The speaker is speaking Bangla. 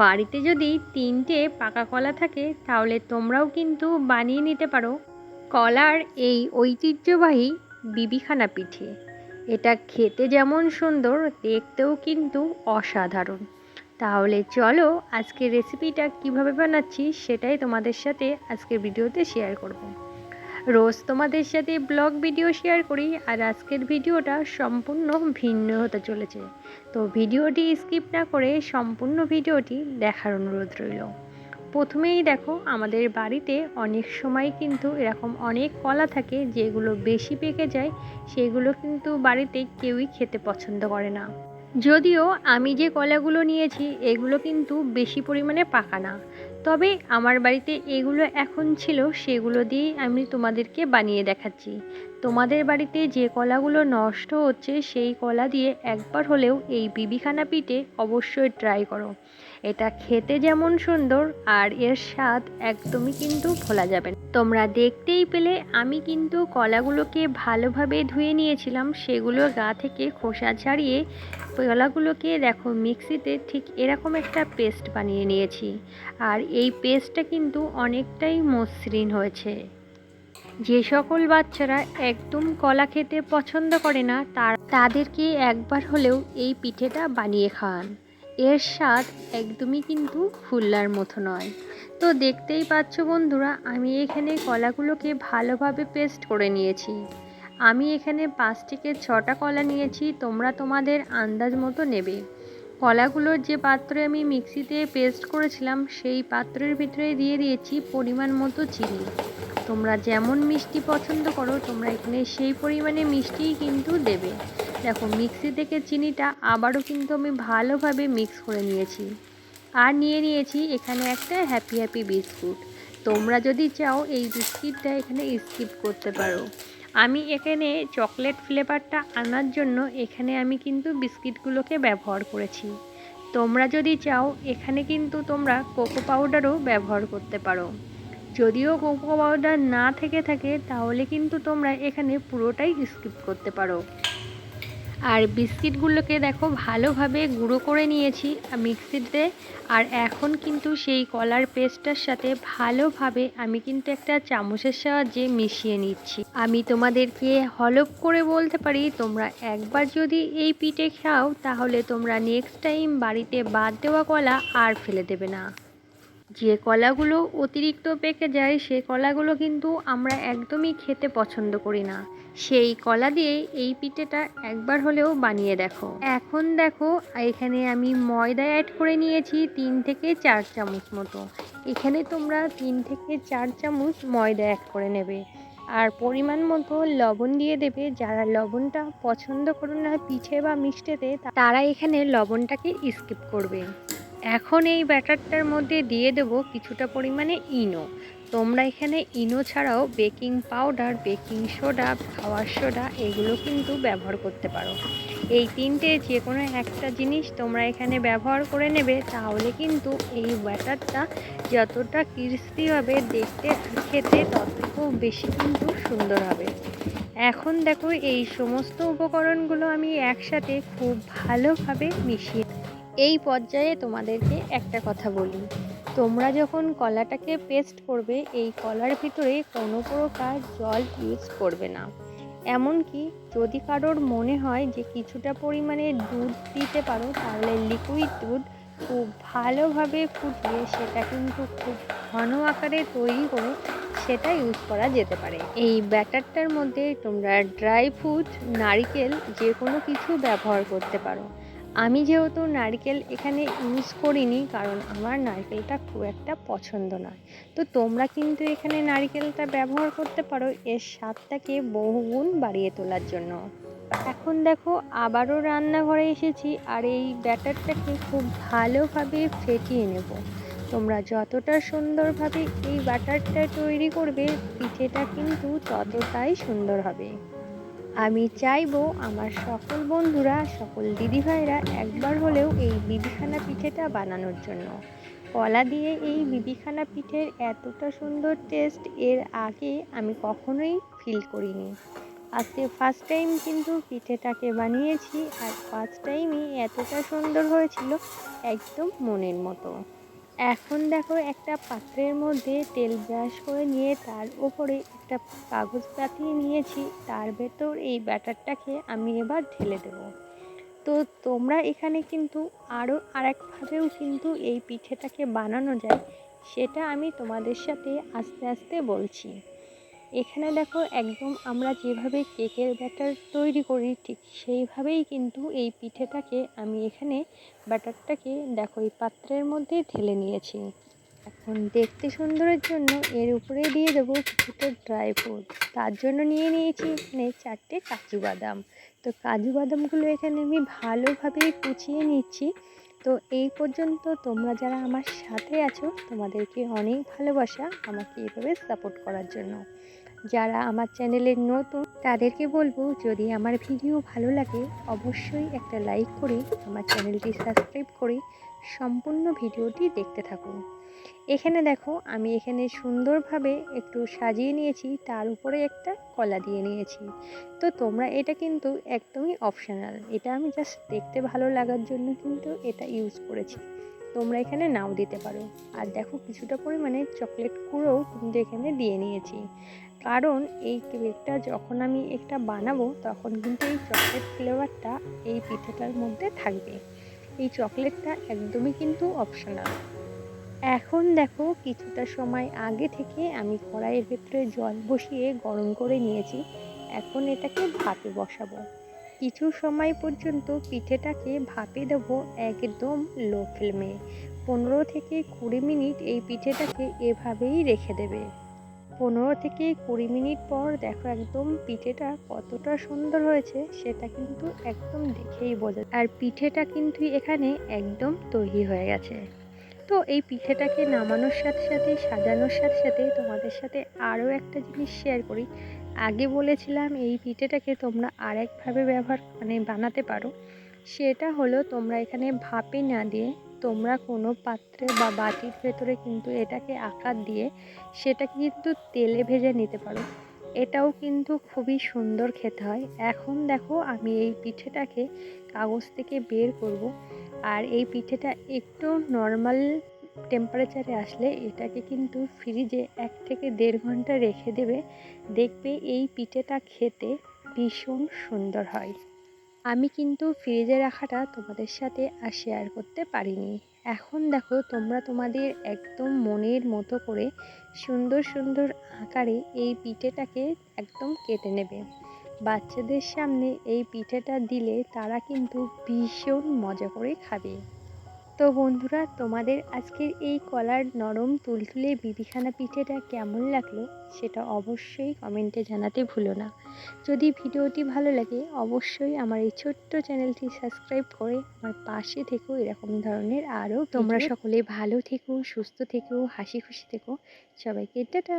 বাড়িতে যদি তিনটে পাকা কলা থাকে, তাহলে তোমরাও কিন্তু বানিয়ে নিতে পারো। কলার এই ঐতিহ্যবাহী বিবিখানা পিঠে। এটা খেতে যেমন সুন্দর, দেখতেও কিন্তু অসাধারণ। তাহলে চলো আজকে রেসিপিটা কীভাবে বানাচ্ছি, সেটাই তোমাদের সাথে আজকের ভিডিওতে শেয়ার করব। রোজ তোমাদের সাথে ব্লগ ভিডিও শেয়ার করি আর আজকের ভিডিওটা সম্পূর্ণ ভিন্ন হতে চলেছে। তো ভিডিওটি স্কিপ না করে সম্পূর্ণ ভিডিওটি দেখার অনুরোধ রইল। প্রথমেই দেখো, আমাদের বাড়িতে অনেক সময় কিন্তু এরকম অনেক কলা থাকে যেগুলো বেশি পেকে যায়, সেগুলো কিন্তু বাড়িতে কেউই খেতে পছন্দ করে না। যদিও আমি যে কলাগুলো নিয়েছি, এগুলো কিন্তু বেশি পরিমাণে পাকা না। তবে আমার বাড়িতে এগুলো এখন ছিল সেগুলো দিয়েই আমি তোমাদেরকে বানিয়ে দেখাচ্ছি। তোমাদের বাড়িতে যে কলাগুলো নষ্ট হচ্ছে, সেই কলা দিয়ে একবার হলেও এই বিবিখানা পিঠে অবশ্যই ট্রাই করো। এটা খেতে যেমন সুন্দর আর এর স্বাদ একদমই কিন্তু ভোলা যাবে না। তোমরা দেখতেই পেলে, আমি কিন্তু কলাগুলোকে ভালোভাবে ধুয়ে নিয়েছিলাম। সেগুলো গা থেকে খোসা ছাড়িয়ে কলাগুলোকে দেখো মিক্সিতে ঠিক এরকম একটা পেস্ট বানিয়ে নিয়েছি। আর এই পেস্টটা কিন্তু অনেকটাই মসৃণ হয়েছে। যে সকল বাচ্চারা একদম কলা খেতে পছন্দ করে না, তার তাদেরকে একবার হলেও এই পিঠেটা বানিয়ে খাওয়ান। এর স্বাদ একদমই কিন্তু ফুল্লার মতো নয়। তো দেখতেই পাচ্ছ বন্ধুরা, আমি এখানে কলাগুলোকে ভালোভাবে পেস্ট করে নিয়েছি। আমি এখানে পাঁচ থেকে ছটা কলা নিয়েছি, তোমরা তোমাদের আন্দাজ মতো নেবে। কলাগুলোর যে পাত্রে আমি মিক্সিতে পেস্ট করেছিলাম, সেই পাত্রের ভিতরে দিয়ে দিয়েছি পরিমাণ মতো চিনি। তোমরা যেমন মিষ্টি পছন্দ করো, তোমরা এখানে সেই পরিমাণে মিষ্টিই কিন্তু দেবে। দেখো, মিক্সি থেকে চিনিটা আবারও কিন্তু আমি ভালোভাবে মিক্স করে নিয়েছি। আর নিয়ে নিয়েছি এখানে একটা হ্যাপি হ্যাপি বিস্কুট। তোমরা যদি চাও এই বিস্কিটটা এখানে স্কিপ করতে পারো। আমি এখানে চকলেট ফ্লেভারটা আনার জন্য এখানে আমি কিন্তু বিস্কিটগুলোকে ব্যবহার করেছি। তোমরা যদি চাও, এখানে কিন্তু তোমরা কোকো পাউডারও ব্যবহার করতে পারো। যদিও কোকো পাউডার না থেকে থাকে, তাহলে কিন্তু তোমরা এখানে পুরোটাই স্কিপ করতে পারো। আর বিস্কিটগুলোকে দেখো ভালোভাবে গুঁড়ো করে নিয়েছি মিক্সিতে। আর এখন কিন্তু সেই কলার পেস্টটার সাথে ভালোভাবে আমি কিন্তু একটা চামচের সাহায্যে মিশিয়ে নিচ্ছি। আমি তোমাদেরকে হলপ করে বলতে পারি, তোমরা একবার যদি এই পিঠে খাও, তাহলে তোমরা নেক্সট টাইম বাড়িতে বাদ দেওয়া কলা আর ফেলে দেবে না। যে কলাগুলো অতিরিক্ত পেকে যায়, সে কলাগুলো কিন্তু আমরা একদমই খেতে পছন্দ করি না। সেই কলা দিয়ে এই পিঠেটা একবার হলেও বানিয়ে দেখো। এখন দেখো, এখানে আমি ময়দা অ্যাড করে নিয়েছি তিন থেকে চার চামচ মতো। এখানে তোমরা তিন থেকে চার চামচ ময়দা অ্যাড করে নেবে। আর পরিমাণ মতো লবণ দিয়ে দেবে। যারা লবণটা পছন্দ করো না পিঠে বা মিষ্টিতে, তারা এখানে লবণটাকে স্কিপ করবে। এখন এই ব্যাটারটার মধ্যে দিয়ে দেবো কিছুটা পরিমাণে ইনো। তোমরা এখানে ইনো ছাড়াও বেকিং পাউডার, বেকিং সোডা, খাওয়ার সোডা এগুলো কিন্তু ব্যবহার করতে পারো। এই তিনটে যে কোনো একটা জিনিস তোমরা এখানে ব্যবহার করে নেবে, তাহলে কিন্তু এই ব্যাটারটা যতটা ক্রিস্পি হবে দেখতে খেতে তত খুব বেশি কিন্তু সুন্দর হবে। এখন দেখো এই সমস্ত উপকরণগুলো আমি একসাথে খুব ভালোভাবে মিশিয়ে এই পর্যায়ে তোমাদেরকে একটা কথা বলি। তোমরা যখন কলাটাকে পেস্ট করবে, এই কলার ভিতরে কোনো প্রকার জল ইউজ করবে না। এমনকি যদি কারোর মনে হয় যে কিছুটা পরিমাণে দুধ দিতে পারো, তাহলে লিকুইড দুধ খুব ভালোভাবে ফুটিয়ে সেটা কিন্তু খুব ঘন আকারে তৈরি করে সেটা ইউজ করা যেতে পারে। এই ব্যাটারটার মধ্যে তোমরা ড্রাই ফ্রুট নারিকেল যে কোনো কিছু ব্যবহার করতে পারো। আমি যেহেতু নারকেল এখানে ইউজ করিনি, কারণ আমার নারকেলটা খুব একটা পছন্দ নয়। তো তোমরা কিন্তু এখানে নারকেলটা ব্যবহার করতে পারো, এর স্বাদটাকে বহুগুণ বাড়িয়ে তোলার জন্য। এখন দেখো, আবারও রান্নাঘরে এসেছি, আর এই ব্যাটারটাকে খুব ভালোভাবে ফেটিয়ে নেব। তোমরা যতটা সুন্দরভাবে এই ব্যাটারটা তৈরি করবে, পিঠেটা কিন্তু ততটাই সুন্দর হবে। আমি চাইব আমার সকল বন্ধুরা, সকল দিদিভাইরা একবার হলেও এই বিবিখানা পিঠেটা বানানোর জন্য। কলা দিয়ে এই বিবিখানা পিঠের এতটা সুন্দর টেস্ট এর আগে আমি কখনোই ফিল করিনি। আজকে ফার্স্ট টাইম কিন্তু পিঠেটাকে বানিয়েছি আর ফার্স্ট টাইমই এতটা সুন্দর হয়েছিল একদম মনের মতো। এখন দেখো একটা পাত্রের মধ্যে তেল ব্রাশ করে নিয়ে তার উপরে একটা কাগজ পাতিয়ে নিয়েছি। তার ভেতর এই ব্যাটারটাকে আমি এবার ঢেলে দেবো। তো তোমরা এখানে কিন্তু আরও আরেকভাবেও কিন্তু এই পিঠেটাকে বানানো যায়, সেটা আমি তোমাদের সাথে আস্তে আস্তে বলছি। এখানে দেখো একদম আমরা যেভাবে কেকের ব্যাটার তৈরি করি, ঠিক সেইভাবেই কিন্তু এই পিঠেটাকে আমি এখানে ব্যাটারটাকে দেখো এই পাত্রের মধ্যে ঢেলে নিয়েছি। এখন দেখতে সুন্দরের জন্য এর উপরে দিয়ে দেবো কিছুটা ড্রাই ফ্রুট তার জন্য নিয়ে নিয়েছি এখানে চারটে কাজু বাদাম। তো কাজু বাদামগুলো এখানে আমি ভালোভাবে কুচিয়ে নিচ্ছি। তো এই পর্যন্ত তোমরা যারা আমার সাথে আছো, তোমাদেরকে অনেক ভালোবাসা আমাকে এভাবে সাপোর্ট করার জন্য। যারা আমার চ্যানেলের নতুন, তাদেরকে বলব যদি আমার ভিডিও ভালো লাগে, অবশ্যই একটা লাইক করে আমার চ্যানেলটি সাবস্ক্রাইব করে সম্পূর্ণ ভিডিওটি দেখতে থাকুন। এখানে দেখো, আমি এখানে সুন্দরভাবে একটু সাজিয়ে নিয়েছি, তার উপরে একটা কলা দিয়ে নিয়েছি। তো তোমরা এটা কিন্তু একদমই অপশনাল এটা আমি জাস্ট দেখতে ভালো লাগার জন্য কিন্তু এটা ইউজ করেছি। তোমরা এখানে নাও দিতে পারো। আর দেখো কিছুটা পরিমাণে চকলেট গুঁড়োও কিন্তু এখানে দিয়ে নিয়েছি। কারণ এই কেকটা যখন আমি একটা বানাবো, তখন কিন্তু এই চকলেট ফ্লেভারটা এই পিঠেটার মধ্যে থাকবে। এই চকলেটটা একদমই কিন্তু অপশনাল এখন দেখো কিছুটা সময় আগে থেকে আমি কড়াইয়ের ভেতরে জল বসিয়ে গরম করে নিয়েছি। এখন এটাকে ভাপে বসাবো। কিছু সময় পর্যন্ত পিঠেটাকে ভাপে দেবো একদম লো ফ্লেমে পনেরো থেকে কুড়ি মিনিট এই পিঠেটাকে এভাবেই রেখে দেবে। পনেরো থেকে কুড়ি মিনিট পর দেখো একদম পিঠেটা কতটা সুন্দর হয়েছে, সেটা কিন্তু একদম দেখেই বোঝা আর পিঠেটা কিন্তু এখানে একদম তৈরি হয়ে গেছে। তো এই পিঠেটাকে নামানোর সাথে সাথে, সাজানোর সাথে সাথে তোমাদের সাথে আরও একটা জিনিস শেয়ার করি। আগে বলেছিলাম এই পিঠেটাকে তোমরা আরেকভাবে ব্যবহার মানে বানাতে পারো। সেটা হলো তোমরা এখানে ভাপে না দিয়ে তোমরা কোনো পাত্রে বা বাটির ভেতরে কিন্তু এটাকে আকার দিয়ে সেটাকে কিন্তু তেলে ভেজে নিতে পারো। এটাও কিন্তু খুবই সুন্দর খেতে হয়। এখন দেখো আমি এই পিঠেটাকে কাগজ থেকে বের করব। আর এই পিঠেটা একটু নর্মাল টেম্পারেচারে আসলে এটাকে কিন্তু ফ্রিজে এক থেকে দেড় ঘণ্টা রেখে দেবে। দেখবে এই পিঠেটা খেতে ভীষণ সুন্দর হয়। আমি কিন্তু ফ্রিজে রাখাটা তোমাদের সাথে আর শেয়ার করতে পারিনি। এখন দেখো তোমরা তোমাদের একদম মনের মতো করে সুন্দর সুন্দর আকারে এই পিঠেটাকে একদম কেটে নেবে। বাচ্চাদের সামনে এই পিঠেটা দিলে তারা কিন্তু ভীষণ মজা করে খাবে। তো বন্ধুরা তোমাদের আজকের এই কলার নরম তুলতুলে বিবিখানা পিঠেটা কেমন লাগল সেটা অবশ্যই কমেন্টে জানাতে ভুলো না। যদি ভিডিওটি ভালো লাগে অবশ্যই আমার এই ছোট্ট চ্যানেলটি সাবস্ক্রাইব করে আমার পাশে থেকো। এরকম ধরনের আরও তোমরা সকলে ভালো থেকো সুস্থ থেকো হাসি খুশি থেকো। সবাইকে টাটা!